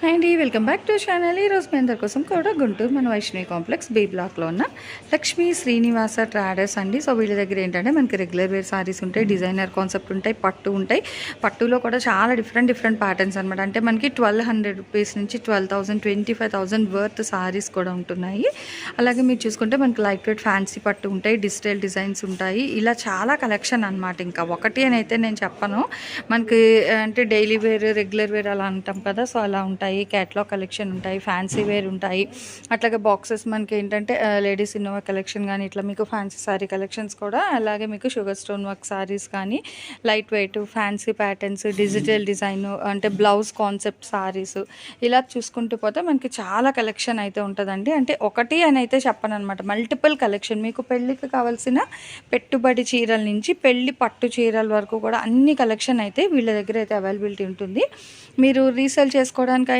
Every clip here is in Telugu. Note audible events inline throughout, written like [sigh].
హాయ్ అండి. Welcome back to channel. ఈరోజు మీ అందరి కోసం కూడా గుంటూరు మన వైష్ణవి కాంప్లెక్స్ బి బ్లాక్‌లో ఉన్న లక్ష్మీ శ్రీనివాస ట్రాడర్స్ అండి. సో వీళ్ళ దగ్గర ఏంటంటే మనకి రెగ్యులర్ వేర్ సారీస్ ఉంటాయి. డిజైనర్ కాన్సెప్ట్ ఉంటాయి. పట్టు ఉంటాయి. పట్టులో కూడా చాలా డిఫరెంట్ డిఫరెంట్ ప్యాటర్న్స్ అనమాట. అంటే మనకి 1200 రూపీస్ నుంచి 12,000, 25,000 వర్త్ సారీస్ కూడా ఉంటున్నాయి. అలాగే మీరు చూసుకుంటే మనకి లైట్ వెయిట్ ఫ్యాన్సీ పట్టు ఉంటాయి. డిజిటల్ డిజైన్స్ ఉంటాయి. ఇలా చాలా కలెక్షన్ అనమాట. ఇంకా ఒకటి అని అయితే నేను చెప్పను. మనకి అంటే డైలీ వేర్, రెగ్యులర్ వేర్ అలా అంటాం కదా! సో అలా ఉంటాయి. క్యాట్లాగ్ కలెక్షన్ ఉంటాయి. ఫ్యాన్సీ వేర్ ఉంటాయి. అట్లాగే బాక్సెస్ మనకి ఏంటంటే లేడీస్ ఇన్నోవా కలెక్షన్ కానీ ఇట్లా మీకు ఫ్యాన్సీ సారీ కలెక్షన్స్ కూడా అలాగే మీకు షుగర్ స్టోన్ వర్క్ సారీస్ కానీ light weight fancy patterns digital design అంటే బ్లౌజ్ కాన్సెప్ట్ సారీస్ ఇలా చూసుకుంటూ పోతే మనకి చాలా కలెక్షన్ అయితే ఉంటుందండి. అంటే ఒకటి అని అయితే చెప్పననమాట. మల్టిపుల్ కలెక్షన్ మీకు పెళ్ళికి కావాల్సిన పెట్టుబడి చీరల నుంచి పెళ్ళి పట్టు చీరల వరకు కూడా అన్ని కలెక్షన్ అయితే వీళ్ళ దగ్గర అయితే అవైలబిలిటీ ఉంటుంది. మీరు రీసేల్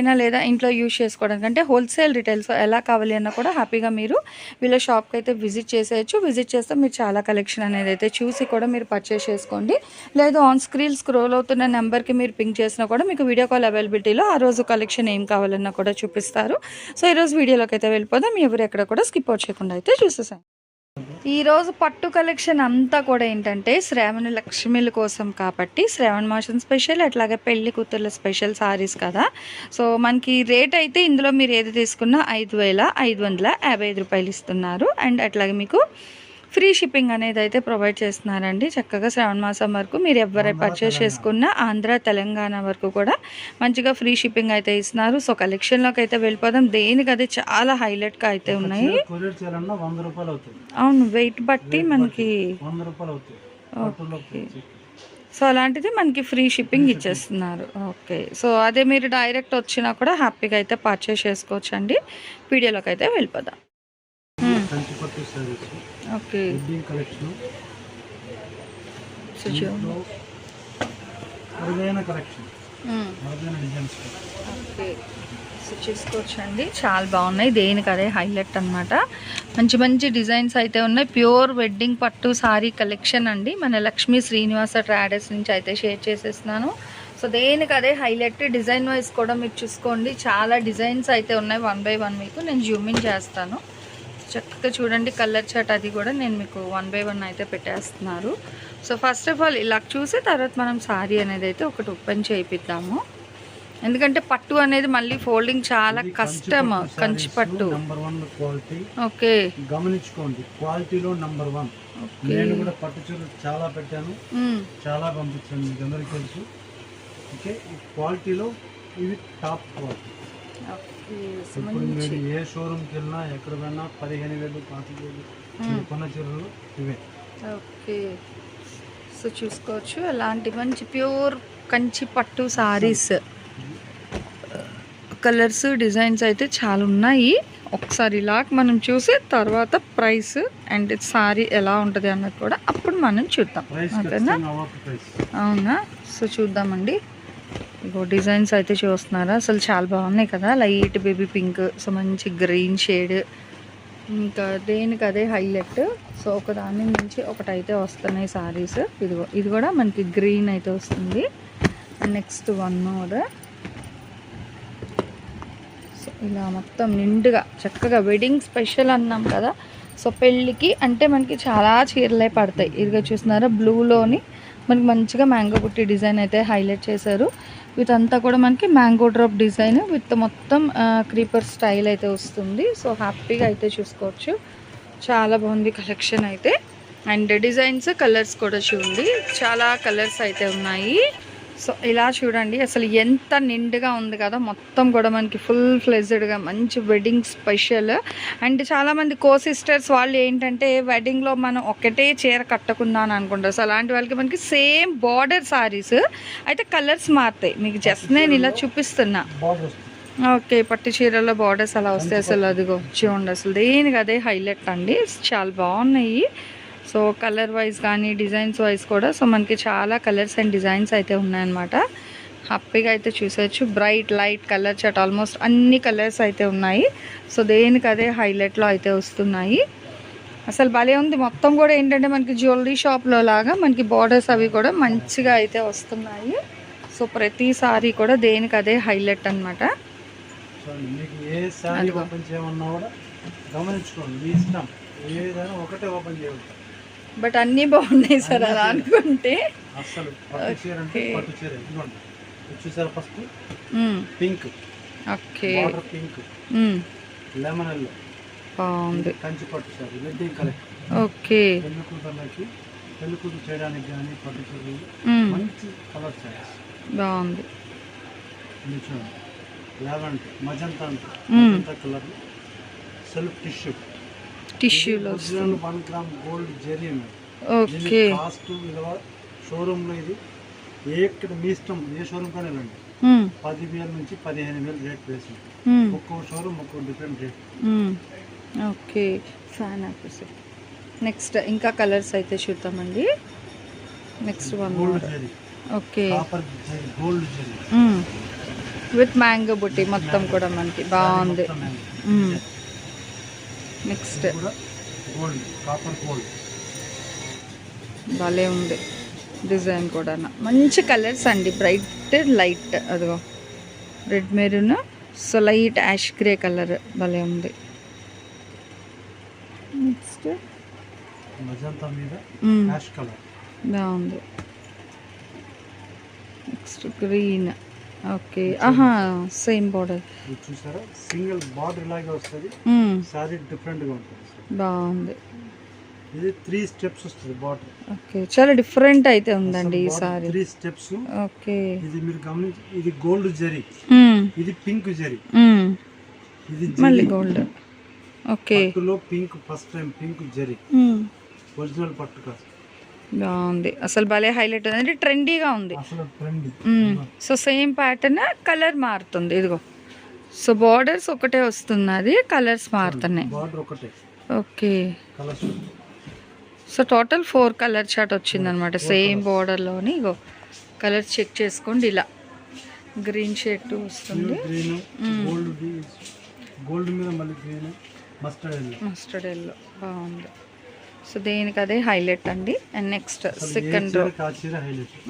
పైన లేదా ఇంట్లో యూజ్ చేసుకోవడానికి అంటే హోల్సేల్ రిటైల్స్ ఎలా కావాలి అన్నా కూడా హ్యాపీగా మీరు వీళ్ళ షాప్‌కి అయితే విజిట్ చేసేయచ్చు. విజిట్ చేస్తే మీరు చాలా కలెక్షన్ అనేది అయితే చూసి కూడా మీరు పర్చేస్ చేసుకోండి. లేదు ఆన్ స్క్రీన్ స్క్రోల్ అవుతున్న నెంబర్‌కి మీరు పింక్ చేసినా కూడా మీకు వీడియో కాల్ అవైలబిలిటీలో ఆ రోజు కలెక్షన్ ఏం కావాలన్నా కూడా చూపిస్తారు. సో ఈరోజు వీడియోలోకి అయితే వెళ్ళిపోదాం. ఎవరు ఎక్కడ కూడా స్కిప్ అవుట్ చేయకుండా అయితే చూసేసాం ఈరోజు పట్టు కలెక్షన్ అంతా కూడా ఏంటంటే శ్రావణ లక్ష్మిల కోసం కాబట్టి శ్రావణ మాసం స్పెషల్ అట్లాగే పెళ్ళి కూతుర్ల స్పెషల్ సారీస్ కదా. సో మనకి రేట్ అయితే ఇందులో మీరు ఏది తీసుకున్నా ఐదు వేల ఐదు వందల యాభై ఐదు రూపాయలు ఇస్తున్నారు. అండ్ అట్లాగే మీకు ఫ్రీ షిప్పింగ్ అనేది అయితే ప్రొవైడ్ చేస్తున్నారండి. చక్కగా శ్రావణ మాసం వరకు మీరు ఎవరైతే పర్చేస్ చేసుకున్నా ఆంధ్ర తెలంగాణ వరకు కూడా మంచిగా ఫ్రీ షిప్పింగ్ అయితే ఇస్తున్నారు. సో కలెక్షన్లోకి అయితే వెళ్ళిపోదాం. దేనికి అది చాలా హైలైట్గా అయితే ఉన్నాయి. అవును వెయిట్ బట్టి మనకి వచ్చి. సో అలాంటిది మనకి ఫ్రీ షిప్పింగ్ ఇచ్చేస్తున్నారు. ఓకే. సో అదే మీరు డైరెక్ట్ వచ్చినా కూడా హ్యాపీగా అయితే పర్చేస్ చేసుకోవచ్చు అండి వీడియోలోకి అయితే వెళ్ళిపోదాం. ఓకే. కలెక్షన్ అరుదైన కలెక్షన్. అరుదైన డిజైన్స్ ఓకే. సో చూసుకోవచ్చండి. చాలా బాగున్నాయి. దేనికి అదే హైలైట్ అన్నమాట. మంచి మంచి డిజైన్స్ అయితే ఉన్నాయి. ప్యూర్ వెడ్డింగ్ పట్టు సారీ కలెక్షన్ అండి. మన లక్ష్మీ శ్రీనివాస ట్రాడర్స్ నుంచి అయితే షేర్ చేసేస్తున్నాను. సో దేనికి అదే హైలైట్ డిజైన్ వైజ్ కూడా మీరు చూసుకోండి. చాలా డిజైన్స్ అయితే ఉన్నాయి. వన్ బై వన్ మీకు. నేను జూమిన్ చేస్తాను. చక్కగా చూడండి కలర్ చాట్ అది కూడా నేను మీకు వన్ బై వన్ అయితే పెట్టేస్తున్నారు. సో ఫస్ట్ ఆఫ్ ఆల్ ఇలా చూసి తర్వాత మనం సారీ అనేది అయితే ఒకటి ఓపెన్ చేయిద్దాము. ఎందుకంటే పట్టు అనేది మళ్ళీ ఫోల్డింగ్ చాలా కష్టం కంచి పట్టు. నంబర్ వన్ క్వాలిటీ ఓకే గమనించుకోండి క్వాలిటీలో నంబర్ వన్ నేను కూడా పట్టు చీరలు చాలా పెట్టాను. మ్మ్. చాలా పంపించాను మీకు అందరికీ తెలుసు. ఓకే క్వాలిటీలో ఇది టాప్ క్వాలిటీ ఇప్పుడు మీరు ఏ షోరూమ్కి వెళ్ళినా ఎక్కడ పోయినా పదిహేను వేలు పాతిక కొన్న చీరలు ఇవే. ఓకే. సో చూసుకోవచ్చు. అలాంటి మంచి ప్యూర్ కంచి పట్టు సారీస్. కలర్స్ డిజైన్స్ అయితే చాలా ఉన్నాయి. ఒకసారి ఇలా మనం చూసి తర్వాత ప్రైస్ అండ్ సారీ ఎలా ఉంటుంది అన్నది కూడా అప్పుడు మనం చూద్దాం. ఓకేనా? అవునా? సో చూద్దామండి. ఇగో డిజైన్స్ అయితే చూస్తున్నారా? అసలు చాలా బాగున్నాయి కదా. లైట్ బేబీ పింక్ సో మంచి గ్రీన్ షేడ్. ఇంకా దేనికి అదే హైలైట్? సో ఒక దాని నుంచి ఒకటి అయితే వస్తున్నాయి సారీస్. ఇదిగో ఇది కూడా మనకి గ్రీన్ అయితే వస్తుంది. Next one more. సో ఇలా మొత్తం నిండుగా చక్కగా వెడ్డింగ్ స్పెషల్ అన్నాం కదా. సో పెళ్ళికి అంటే మనకి చాలా చీరలే పడతాయి. ఇదిగా చూస్తున్నారా? బ్లూలోని మనకి మంచిగా మ్యాంగో బుట్టి డిజైన్ అయితే హైలైట్ చేశారు. వీటంతా కూడా మనకి మ్యాంగో డ్రాప్ డిజైన్ విత్ మొత్తం క్రీపర్ స్టైల్ అయితే వస్తుంది. సో హ్యాపీగా అయితే చూసుకోవచ్చు. చాలా బాగుంది కలెక్షన్ అయితే. అండ్ డిజైన్స్ కలర్స్ కూడా చూడండి. చాలా కలర్స్ అయితే ఉన్నాయి. సో ఇలా చూడండి అసలు ఎంత నిండుగా ఉంది కదా మొత్తం కూడా మనకి ఫుల్ ఫ్లెజ్డ్గా మంచి వెడ్డింగ్ స్పెషల్ అండ్ చాలామంది కో సిస్టర్స్ వాళ్ళు ఏంటంటే వెడ్డింగ్లో మనం ఒకటే చీర కట్టకుందా అని అనుకుంటారు. సో అలాంటి వాళ్ళకి మనకి సేమ్ బార్డర్ సారీస్ అయితే కలర్స్ మారుతాయి. మీకు జస్ట్ నేను ఇలా చూపిస్తున్నా. ఓకే పట్టు చీరలో బార్డర్స్ అలా వస్తాయి అసలు అదిగో. చూడండి అసలు దేనికి అదే హైలైట్ అండి. చాలా బాగున్నాయి. సో కలర్ వైజ్ కానీ డిజైన్స్ వైజ్ కూడా సో మనకి చాలా కలర్స్ అండ్ డిజైన్స్ అయితే ఉన్నాయన్నమాట. హ్యాపీగా అయితే చూసేయచ్చు. Bright light colour chart almost అన్ని కలర్స్ అయితే ఉన్నాయి. సో దేనికి అదే హైలైట్లో అయితే వస్తున్నాయి. అసలు భలే ఉంది. మొత్తం కూడా ఏంటంటే మనకి జ్యువెలరీ షాప్లో లాగా మనకి బార్డర్స్ అవి కూడా మంచిగా అయితే వస్తున్నాయి. సో ప్రతిసారి కూడా దేనికి అదే హైలైట్ అనమాట గమనించుకోండి. మీ ఇష్టం. ఏదైనా ఒకటే ఓపెన్ చేయవచ్చు బట్ అన్నీ బాగున్నాయి సార్ అలా అనుకుంటే. First. Pink. Okay. Pink. Lemon yellow. బాగుంది. కంచి పట్టు సార్ వెడ్డింగ్ కలెక్ట్ ఓకే. పెళ్ళి కూతుర్లకి పెళ్ళి కూతురు చేయడానికి కానీ పట్టు చీరలు. మంచి కలర్ సారీస్. బాగుంది. చూడండి. లెవెంట్ magenta. Magenta colour. Self tissue. టిష్యూలో one gram gold zari okay. Cost విలువ షోరూమ్లో ఇది. ఏ మీ ఇష్టం ఏ షోరూమ్ కానీ వెళ్ళండి. మ్మ్. పదివేల నుంచి పదిహేను వేలు రేట్ వేసి. ఒక్కో షోరూమ్ ఒక్కో different rate. Okay. Fan opposite next ఇంకా కలర్స్ అయితే చూద్దామండి. Next one okay. Gold zari with mango బుట్టి మొత్తం కూడా మనకి. బాగుంది. నెక్స్ట్ కూడా గోల్డ్ కాపర్ గోల్డ్ భలే ఉంది. డిజైన్ కూడా మంచి కలర్స్ అండి. బ్రైట్ లైట్ అదిగో. Red maroon so light ash grey colour భలే ఉంది. నెక్స్ట్ కలర్ బాగుంది. Next green okay. ఆహా సేమ్ బార్డర్ చూసారా? సింగిల్ బార్డర్ ఇలాగే వస్తుంది. సారీ డిఫరెంట్గా ఉంటుంది. బాగుంది. ఇది త్రీ స్టెప్స్ వస్తుంది బార్డర్ ఓకే. చాలా డిఫరెంట్ అయితే ఉందండి ఈ సారీ త్రీ స్టెప్స్ ఓకే. ఇది మీరు గమనించి ఇది గోల్డ్ జరీ ఇది పింక్ జరీ ఇది మళ్ళీ గోల్డ్ ఓకే. పట్టులో pink first time pink zari original పట్టు కాదు. బాగుంది. అసలు భలే హైలైట్ అంటే ట్రెండీగా ఉంది. సో సేమ్ ప్యాటర్న్ కలర్ మారుతుంది. ఇదిగో. సో బార్డర్స్ ఒకటే వస్తున్నది కలర్స్ మారుతున్నాయి. Okay so total four colour chart వచ్చిందనమాట సేమ్ బార్డర్లోని ఇగో. కలర్ చెక్ చేసుకోండి ఇలా. గ్రీన్ షేడ్ వస్తుంది. గ్రీన్ గోల్డ్ గోల్డ్ మీద మళ్ళీ green mustard yellow mustard yellow బాగుంది. సో దేనికి అదే హైలైట్ అండి. And next second row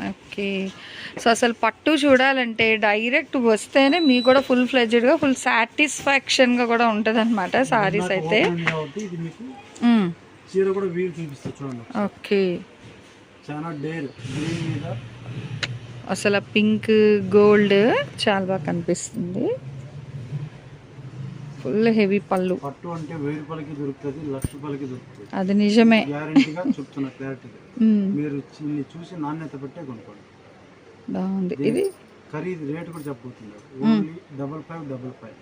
okay. So అసలు పట్టు చూడాలంటే డైరెక్ట్ వస్తేనే మీకు కూడా ఫుల్ ఫ్లెడ్జెడ్గా ఫుల్ సాటిస్ఫాక్షన్గా కూడా ఉంటుంది అనమాట సారీస్ అయితే. ఓకే. అసలు పింక్ గోల్డ్ చాలా బాగా కనిపిస్తుంది. ఫుల్ హెవీ పళ్ళు. పట్టు అంటే వెయ్యి రూపాయలకి దొరుకుతుంది లక్ష రూపాయలకి దొరుకుతుంది. అది నిజమే. గ్యారంటీగా చెప్తున్నా క్లారిటీగా. [laughs] మీరు చిన్ని చూసి నాణ్యత పెట్టే కొనుక్కోండి. బాగుంది. ఇది? ఖరీదు రేట్ కూడా చెప్పబోతున్నారు only double five double five.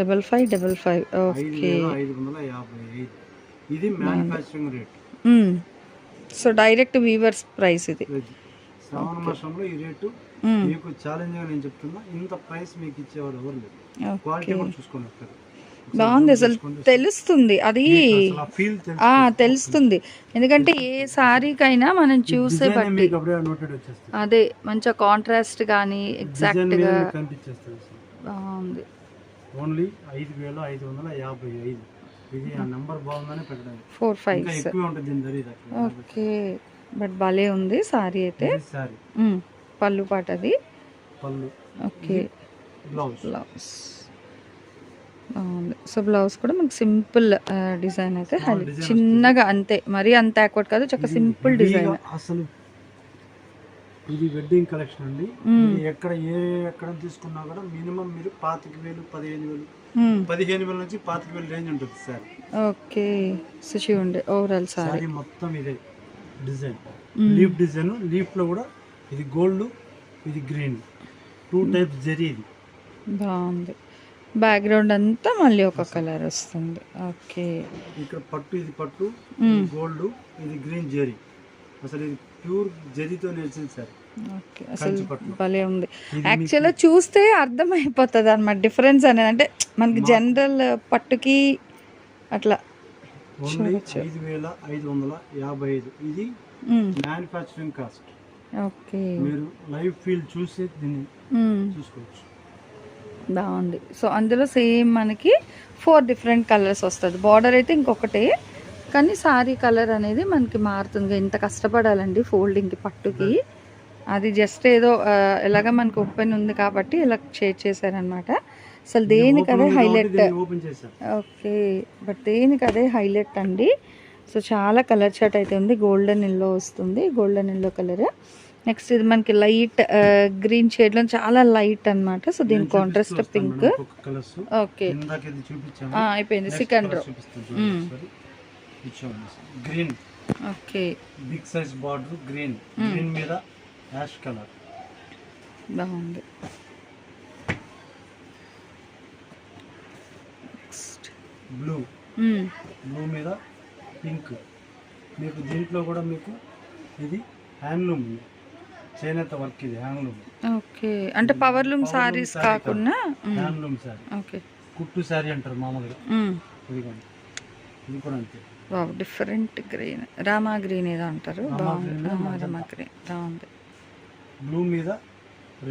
Double five double five. Okay. ఐదు వందల యాభై ఐదు. ఇది manufacturing rate so direct weavers price ఇది. శ్రావణ మాసంలో ఈ రేటు. మీకు ఛాలెంజ్గా నేను చెప్తున్నా. ఇంత ప్రైస్ మీకు ఇచ్చేవారు ఎవరు లేదు క్వాలిటీ కూడా చూసుకోండి. బాగుంది అసలు తెలుస్తుంది. అది తెలుస్తుంది. ఎందుకంటే ఏ సారీకైనా మనం చూసే బట్టి. అదే మంచిగా కాంట్రాస్ట్ కానీ డిజైన్ ఎగ్జాక్ట్ మీద గా మీకు కనిపించేస్తుంది అసలు. బాగుంది. ఓన్లీ ఐదు వేల ఐదు వందల యాభై ఐదు. ఇది ఆ నెంబర్ బాగుందని పెట్టడం. Four five. ఓకే. బట్ భలే ఉంది సారీ అయితే. పళ్ళు పాట అది పళ్ళు ఓకే. బ్లౌజ్. బ్లౌజ్. బాగుంది సో బ్లౌజ్ కూడా మనకి సింపుల్ డిజైన్ అయితే చిన్నగా అంతే మరీ అంత యాక్వర్డ్ కాదు చక్క సింపుల్ డిజైన్. అసలు ఇది వెడ్డింగ్ కలెక్షన్ అండి. ఎక్కడ ఏ ఎక్కడ తీసుకున్నా కూడా మినిమం మీరు పాతిక వేలు పదిహేను వేలు పదిహేను వేల నుంచి పాతిక వేలు రేంజ్ ఉంటుంది సార్. ఓకే. సో చూడండి ఓవరాల్ సారీ. సారీ మొత్తం ఇదే డిజైన్. లీఫ్ డిజైన్ లీఫ్లో కూడా ఇది గోల్డ్ ఇది గ్రీన్. టూ టైప్స్ జరీ ఇది. బాగుంది. బ్యాక్గ్రౌండ్ అంతా మళ్ళీ ఒక కలర్ వస్తుంది. ఓకే ఇక్కడ పట్టు ఇది పట్టు గోల్డ్ ఇది గ్రీన్ జరీ అసలు ఇది ప్యూర్ జరీతో నేర్చింది సార్. ఓకే అసలు. భలే ఉంది. యాక్చువల్గా చూస్తే అర్థమైపోతుంది అనమాట డిఫరెన్స్ అనేది అంటే మనకి జనరల్ పట్టుకి అట్లా. ఐదు వేల ఐదు వందల యాభై ఐదు. ఇది. మ్యానుఫ్యాక్చరింగ్ కాస్ట్ ఓకే మీరు లైవ్ ఫీల్ చూసి దీన్ని మ్మ్. చూసుకోవచ్చు. బాగుంది. సో అందులో సేమ్ మనకి ఫోర్ డిఫరెంట్ కలర్స్ వస్తుంది. బార్డర్ అయితే ఇంకొకటే కానీ సారీ కలర్ అనేది మనకి మారుతుంది. ఇంత కష్టపడాలండి ఫోల్డింగ్కి పట్టుకి. అది జస్ట్ ఏదో ఎలాగ మనకి ఓపెన్ ఉంది కాబట్టి ఇలా షేర్ చేశారనమాట. అసలు దేనికి అదే హైలైట్ ఓకే బట్ దేనికి అదే హైలైట్ అండి. సో చాలా కలర్ చాట్ అయితే ఉంది. గోల్డెన్ ఎల్లో వస్తుంది. Golden yellow colour. నెక్స్ట్ ఇది మనకి లైట్ గ్రీన్ షేడ్లో చాలా లైట్ అన్నమాట. సో దీని కాంట్రాస్ట్ పింక్ ఓకే అయిపోయింది. Next సెకండ్ colour రో చూపిస్తాను మ్మ్. చూడండి ఒకసారి. ఇది చూడండి green okay big size border green green మీద యాష్ కలర్ బాగుంది. నెక్స్ట్ బ్లూ బ్లూ మీద పింక్ మీకు దీంట్లో కూడా మీకు ఇది హ్యాండ్లూమ్ చేనేత వర్క్ ఇది హ్యాండ్లూమ్ ఓకే. అంటే పవర్ లూమ్ సారీస్ కాకుండా. Handloom sari okay. కుట్టు శారీ అంటారు మామూలుగా. మ్మ్. ఇదిగోండి ఇది కూడా అంతే. Wow different green. Rama green ఏదో అంటారు. రామా బాగుంది. రామా గ్రీన్. బాగుంది. బ్లూ మీద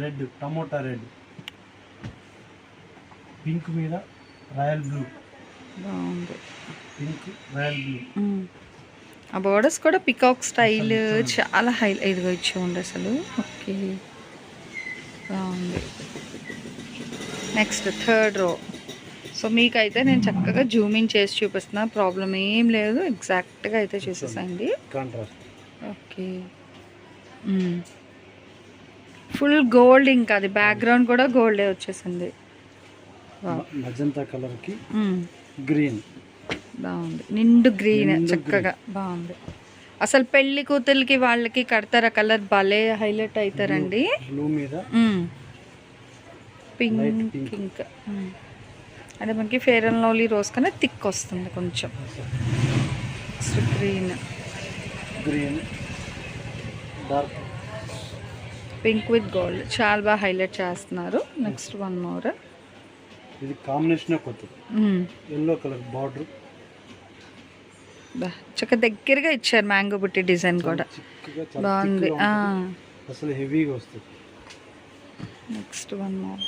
రెడ్ టమోటా రెడ్. పింక్ మీద రాయల్ బ్లూ. బాగుంది. Pink royal blue. ఆ బోర్డర్స్ కూడా పికాక్ స్టైల్ చాలా హై ఇదిగో ఇచ్చి ఉండే అసలు. ఓకే. బాగుంది. నెక్స్ట్ థర్డ్ రో సో మీకైతే నేను చక్కగా జూమింగ్ చేసి చూపిస్తున్నా. ప్రాబ్లం ఏం లేదు. ఎగ్జాక్ట్గా అయితే చూసేసండి. ఓకే. ఫుల్ గోల్డ్ ఇంకా. అది బ్యాక్గ్రౌండ్ కూడా గోల్డే వచ్చేసింది. మజంతా కలర్కి మ్మ్. గ్రీన్ బాగుంది. నిండు గ్రీన్ చక్కగా బాగుంది. అసలు పెళ్ళి కూతురికి వాళ్ళకి కడతారా కలర్? భలే హైలైట్ అవుతారండి పింక్. పింక్. అంటే మనకి ఫేర్ అండ్ లవ్లీ రోజ్ కన్నా థిక్ వస్తుంది కొంచెం. Green green dark pink with gold చాలా బాగా హైలైట్ చేస్తున్నారు. నెక్స్ట్ వన్ మోర్ ఇది కాంబినేషన్ కొత్తది. ఎల్లో కలర్ బార్డర్ చక్క దగ్గరగా ఇచ్చారు మ్యాంగో బుట్టి డిజైన్ కూడా. బాగుంది. అసలు హెవీగా వస్తుంది. నెక్స్ట్ వన్ మోర్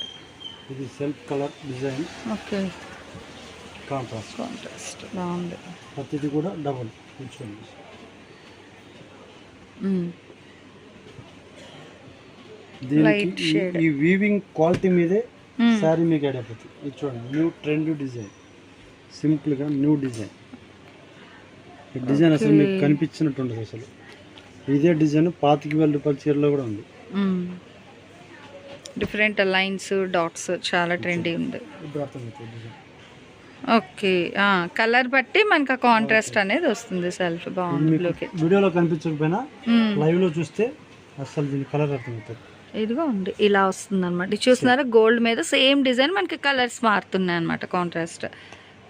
ఇది self colour design. Okay. Contrast contrast బాగుంది. ప్రతిది కూడా డబుల్. కూర్చోండి. దీనికి ఈ- వీవింగ్ క్వాలిటీ మీదే. శారీ మీకు అయిపోతుంది. ఇది చూడండి న్యూ ట్రెండ్ డిజైన్ సింపుల్గా న్యూ డిజైన్ డిజైన్ అసలు మీకు. కనిపించినట్టు ఉండదు అసలు. ఇదే డిజైన్ పాతిక వేల రూపాయల చీరలో కూడా ఉంది. డిఫరెంట్ లైన్స్ డాట్స్ చాలా ట్రెండీ ఉంది. ఓకే. కలర్ బట్టి మనకు కాంట్రాస్ట్ అనేది వస్తుంది సెల్ఫ్ బాగుంది వీడియోలో కనిపించకపోయినా లైవ్లో చూస్తే అసలు దీని కలర్ అర్థమవుతుంది. ఇదిగో ఉంది ఇలా వస్తుంది అనమాట ఇది చూస్తున్నారా? గోల్డ్ మీద సేమ్ డిజైన్ మనకి కలర్స్ మారుతున్నాయి అనమాట కాంట్రాస్ట్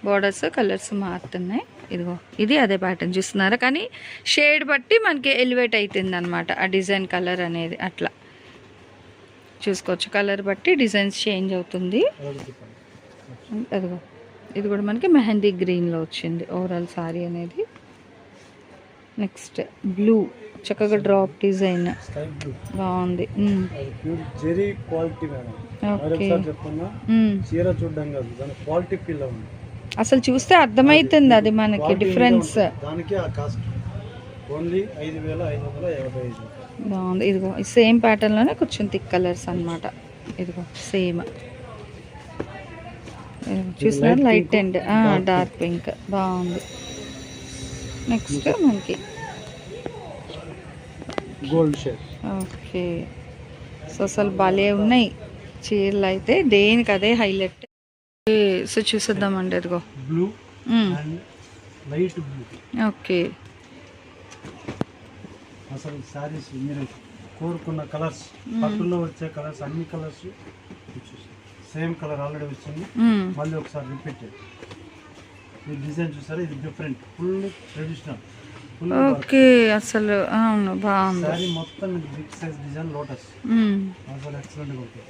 బోర్డర్స్ కలర్స్ మారుతున్నాయి. ఇదిగో ఇది అదే ప్యాటర్న్ చూస్తున్నారా. కానీ షేడ్ బట్టి మనకి ఎలివేట్ అవుతుంది అనమాట ఆ డిజైన్ కలర్ అనేది అట్లా. చూసుకోవచ్చు కలర్ బట్టి డిజైన్స్ చేంజ్ అవుతుంది. అదిగో ఇది కూడా మనకి మెహందీ గ్రీన్లో వచ్చింది ఓవరాల్ సారీ అనేది. నెక్స్ట్ బ్లూ చక్కగా డ్రాప్ డిజైన్ బాగుంది. ఓకే. చీర చూడడం కాదు దాని క్వాలిటీ ఫీల్ ఉంది అసలు చూస్తే అర్థమవుతుంది అది మనకి డిఫరెన్స్. బాగుంది. ఇదిగో సేమ్ ప్యాటర్న్లోనే కొంచెం థిక్ కలర్స్ అన్నమాట. ఇదిగో same. light light and dark pink బాగుంది. నెక్స్ట్ మనకి. గోల్డ్ షేడ్ ఓకే సో అసలు భలే ఉన్నాయి. చీరలు అయితే దేనికి అదే హైలైట్ సో చూసేద్దామండి అదిగో బ్లూ లైట్ బ్లూ ఓకే. అసలు శారీస్ మీరు కోరుకున్న కలర్స్ పట్టులో వచ్చే కలర్స్ అన్ని కలర్స్ సేమ్ కలర్ ఆల్రెడీ వచ్చింది. మ్మ్. మళ్ళీ ఒకసారి రిపీటెడ్ ఈ డిజైన్ చూసారా? ఇది డిఫరెంట్ ఫుల్ ట్రెడిషనల్ ఓకే అసలు అవును బాగుంది. శారీ మొత్తం బిగ్ సైజ్ డిజైన్ లోటస్. అసలు ఎక్సలెంట్గా ఉంటుంది.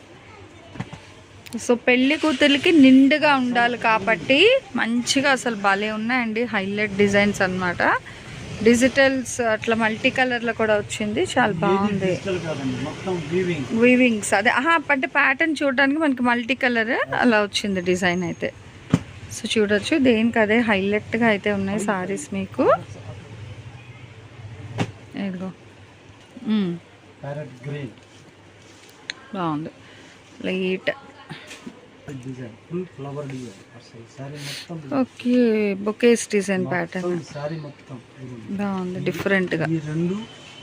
సో పెళ్ళి కూతురికి నిండుగా ఉండాలి కాబట్టి మంచిగా అసలు భలే ఉన్నాయండి హైలైట్ డిజైన్స్ అన్నమాట. డిజిటల్స్ అట్లా మల్టీ కలర్లో కూడా వచ్చింది. చాలా బాగుంది. వీవింగ్స్ అదే. ఆహా అంటే ప్యాటర్న్ చూడడానికి మనకి మల్టీ కలర్ అలా వచ్చింది డిజైన్ అయితే. సో చూడొచ్చు దేనికి అదే హైలైట్గా అయితే ఉన్నాయి సారీస్ మీకు. ఇదిగో. బాగుంది. Light design full flower design అసలు సారీ మొత్తం okay bouquets design pattern sari మొత్తం. బాగుంది డిఫరెంట్గా ఈ రెండు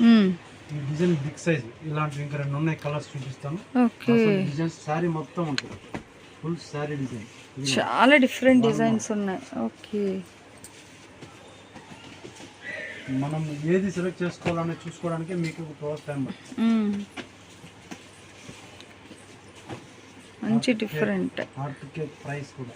మ్మ్. ఈ డిజైన్ బిగ్ సైజ్ ఇలాంటివి ఇంకా రెండు ఉన్నాయి కలర్స్ చూపిస్తాను. ఓకే. అసలు డిజైన్ సారీ మొత్తం ఉంటుంది. ఫుల్ సారీ డిజైన్ చాలా డిఫరెంట్ డిజైన్స్ ఉన్నాయి. ఓకే. మనం ఏది సెలెక్ట్ చేసుకోవాలని చూసుకోవడానికి మీకు ఒక టూ టైం పడుతుంది మంచి డిఫరెంట్ హార్ట్ కేక్ ప్రైస్ కూడా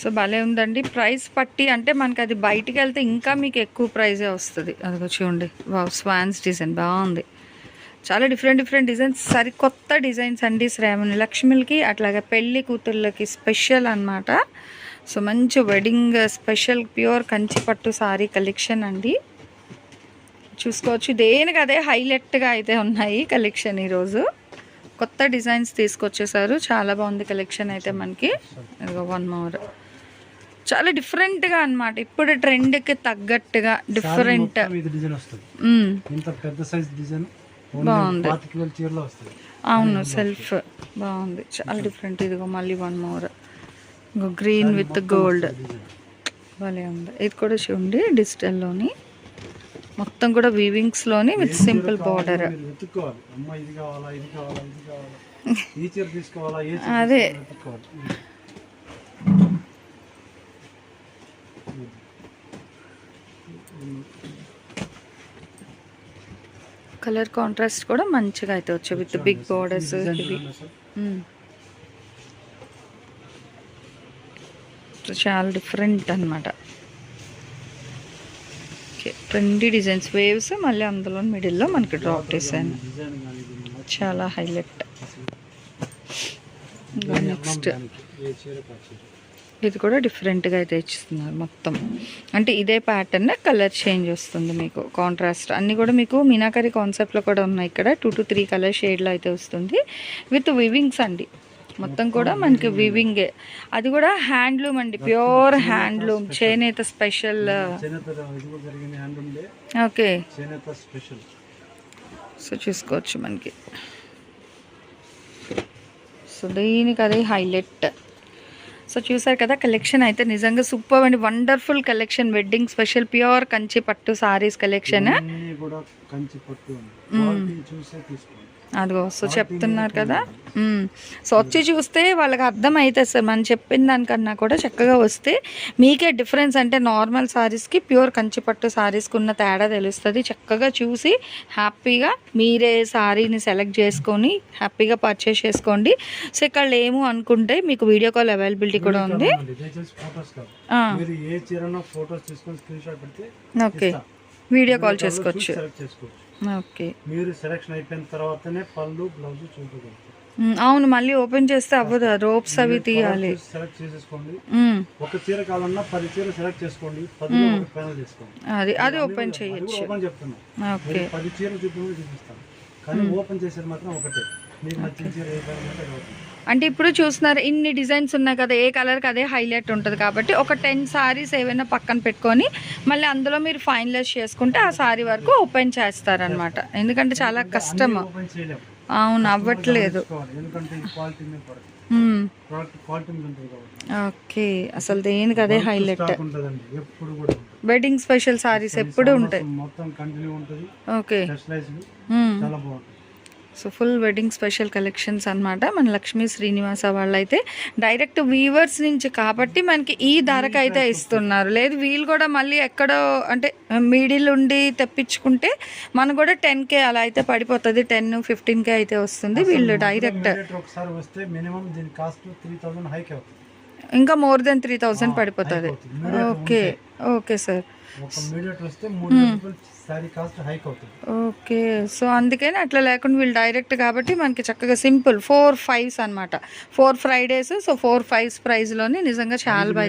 సో భలే ఉందండి. ప్రైస్ పట్టి అంటే మనకి అది బయటికి వెళ్తే ఇంకా మీకు ఎక్కువ ప్రైజే వస్తుంది. అదిగో చూడండి. వా స్వాన్స్ డిజైన్ బాగుంది. చాలా డిఫరెంట్ డిఫరెంట్ డిజైన్స్ సరికొత్త డిజైన్స్ అండి శ్రావణి లక్ష్మిలకి అట్లాగే పెళ్ళి కూతుళ్ళకి స్పెషల్ అన్నమాట. సో మంచి వెడ్డింగ్ స్పెషల్ ప్యూర్ కంచి పట్టు సారీ కలెక్షన్ అండి. చూసుకోవచ్చు. దేనికి అదే హైలైట్గా అయితే ఉన్నాయి కలెక్షన్ ఈరోజు. కొత్త డిజైన్స్ తీసుకొచ్చేసారు. చాలా బాగుంది కలెక్షన్ అయితే మనకి. ఇదిగో వన్ మోర్ చాలా డిఫరెంట్గా అన్నమాట. ఇప్పుడు ట్రెండ్కి తగ్గట్టుగా డిఫరెంట్. బాగుంది. అవును సెల్ఫ్ బాగుంది. చాలా డిఫరెంట్ ఇదిగో మళ్ళీ వన్ మోర్ ఇంకో గ్రీన్ విత్ గోల్డ్ భలే ఉంది. ఇది కూడా చూడండి డిజిటల్లోని. మొత్తం కూడా వీవింగ్స్లోని విత్ సింపుల్ బార్డర్ అదే. కలర్ కాంట్రాస్ట్ కూడా మంచిగా అయితే వచ్చాయి విత్ బిగ్ బార్డర్స్ ఇవి చాలా డిఫరెంట్ అనమాట ఓకే. Trendy designs. వేవ్స్ మళ్ళీ అందులో మిడిల్లో మనకి డ్రాప్ డిజైన్. చాలా హైలైట్. నెక్స్ట్. ఇది కూడా డిఫరెంట్గా అయితే ఇచ్చిస్తున్నారు మొత్తం. అంటే ఇదే ప్యాటర్న్ కలర్ చేంజ్ వస్తుంది మీకు. కాంట్రాస్ట్ అన్నీ కూడా మీకు మీనాకరి కాన్సెప్ట్లో కూడా ఉన్నాయి ఇక్కడ. టూ టు త్రీ కలర్ షేడ్లో అయితే వస్తుంది. విత్ వివింగ్స్ అండి. మొత్తం కూడా మనకి వివింగే అది కూడా హ్యాండ్లూమ్ అండి ప్యూర్ హ్యాండ్లూమ్ చేనేత స్పెషల్ ఓకే. సో చూసుకోవచ్చు మనకి. సో దీనికి అది హైలైట్ సో చూసారు కదా కలెక్షన్ అయితే నిజంగా సూపర్ అండి. Wonderful collection wedding special pure Kanchi పట్టు సారీస్ కలెక్షన్ కూడా కంచి పట్టు క్వాలిటీ చూసే తీసుకోండి. అదిగో సో చెప్తున్నారు కదా. సో వచ్చి చూస్తే వాళ్ళకి అర్థం అవుతుంది సార్ మనం చెప్పిన దానికన్నా కూడా చక్కగా వస్తే మీకే డిఫరెన్స్ అంటే నార్మల్ సారీస్కి ప్యూర్ కంచిపట్టు సారీస్కి ఉన్న తేడా తెలుస్తుంది. చక్కగా చూసి హ్యాపీగా మీరే సారీని సెలెక్ట్ చేసుకొని హ్యాపీగా పర్చేస్ చేసుకోండి. సో ఇక్కడ ఏమో అనుకుంటే మీకు వీడియో కాల్ అవైలబిలిటీ కూడా ఉంది. ఓకే. వీడియో కాల్ చేసుకోవచ్చు. ఓకే. మీరు సెలెక్షన్ అయిపోయిన తర్వాతనే పళ్ళు బ్లౌజ్ చూపగలుగుతారు మ్మ్. అవును మళ్ళీ ఓపెన్ చేస్తే అవ్వదు రోప్స్ అవి తీయాలి. సెలెక్ట్ చేసేసుకోండి. ఒక చీర కావాలన్నా పది చీరలు సెలెక్ట్ చేసుకోండి అది అది ఓపెన్ చేయొచ్చు. ఓపెన్ చెప్తున్నా. ఓకే. పది చీరలు చూపించి చూపిస్తాను. కానీ ఓపెన్ చేసేది మాత్రం ఒకటే. మీకు నచ్చిన చీర ఏ ఫైనల్ అంటే ఇప్పుడు చూస్తున్నారు ఇన్ని డిజైన్స్ ఉన్నాయి కదా ఏ కలర్కి అదే హైలైట్ ఉంటుంది కాబట్టి ఒక టెన్ సారీస్ ఏవైనా పక్కన పెట్టుకొని మళ్ళీ అందులో మీరు ఫైనలైజ్ చేసుకుంటే ఆ సారీ వరకు ఓపెన్ చేస్తారనమాట ఎందుకంటే చాలా కష్టం అవును అవ్వట్లేదు. ఓకే అసలు దేనికి అదే హైలైట్? వెడ్డింగ్ స్పెషల్ సారీస్ ఎప్పుడు ఉంటాయి? ఓకే. చాలా బాగుంటుంది. So full wedding special collections అన్నమాట. మన లక్ష్మీ శ్రీనివాస వాళ్ళైతే డైరెక్ట్ వీవర్స్ నుంచి కాబట్టి మనకి ఈ ధరకు అయితే ఇస్తున్నారు. లేదు వీళ్ళు కూడా మళ్ళీ ఎక్కడో అంటే మిడిల్ ఉండి తెప్పించుకుంటే మనకు కూడా టెన్ కే అలా అయితే పడిపోతుంది. టెన్ ఫిఫ్టీన్ కే అయితే వస్తుంది. వీళ్ళు డైరెక్ట్ ఇంకా మోర్ దెన్ త్రీ థౌజండ్ పడిపోతుంది. Okay okay sir cost hike అవుతుంది ఓకే. సో అందుకని అట్లా లేకుండా వీళ్ళు డైరెక్ట్ కాబట్టి మనకి చక్కగా సింపుల్ ఫోర్ ఫైవ్స్ అన్నమాట. Four Fridays so four fives ప్రైస్లోనే నిజంగా చాలా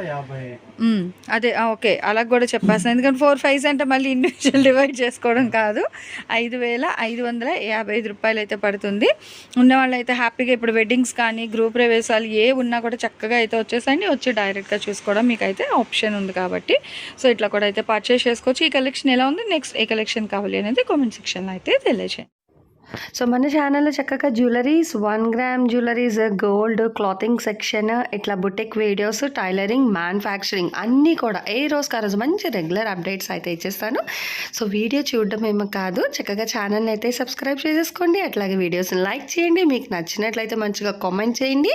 యాభై. మ్మ్. అదే ఓకే. అలా కూడా చెప్పేస్తాను. ఎందుకంటే ఫోర్ ఫైవ్స్ అంటే మళ్ళీ ఇండివిజువల్ డివైడ్ చేసుకోవడం కాదు. ఐదు వేల ఐదు వందల యాభై ఐదు రూపాయలు అయితే పడుతుంది. ఉన్న వాళ్ళు అయితే హ్యాపీగా ఇప్పుడు వెడ్డింగ్స్ కానీ గ్రూప్ ప్రవేశాలు ఏ ఉన్నా కూడా చక్కగా అయితే వచ్చేసండి వచ్చి డైరెక్ట్గా చూసుకోవడం మీకు అయితే ఆప్షన్ ఉంది కాబట్టి. సో ఇట్లా కూడా అయితే పర్చేస్ చేసుకోవచ్చు. ఈ కలెక్షన్ ఎలా ఉంది? నెక్స్ట్ ఏ కలెక్షన్ కావాలి అనేది కామెంట్ సెక్షన్లో అయితే తెలియజేయండి. సో మన ఛానల్లో చక్కగా jewelleries one gram jewelleries gold clothing section ఇట్లా బుటెక్ వీడియోస్ టైలరింగ్ మ్యానుఫ్యాక్చరింగ్ అన్నీ కూడా ఏ రోజుకి ఆ రోజు మంచి రెగ్యులర్ అప్డేట్స్ అయితే ఇచ్చేస్తాను. సో వీడియో చూడడం ఏమో కాదు. చక్కగా ఛానల్ని అయితే సబ్స్క్రైబ్ చేసేసుకోండి. అట్లాగే వీడియోస్ని లైక్ చేయండి. మీకు నచ్చినట్లయితే మంచిగా కామెంట్ చేయండి.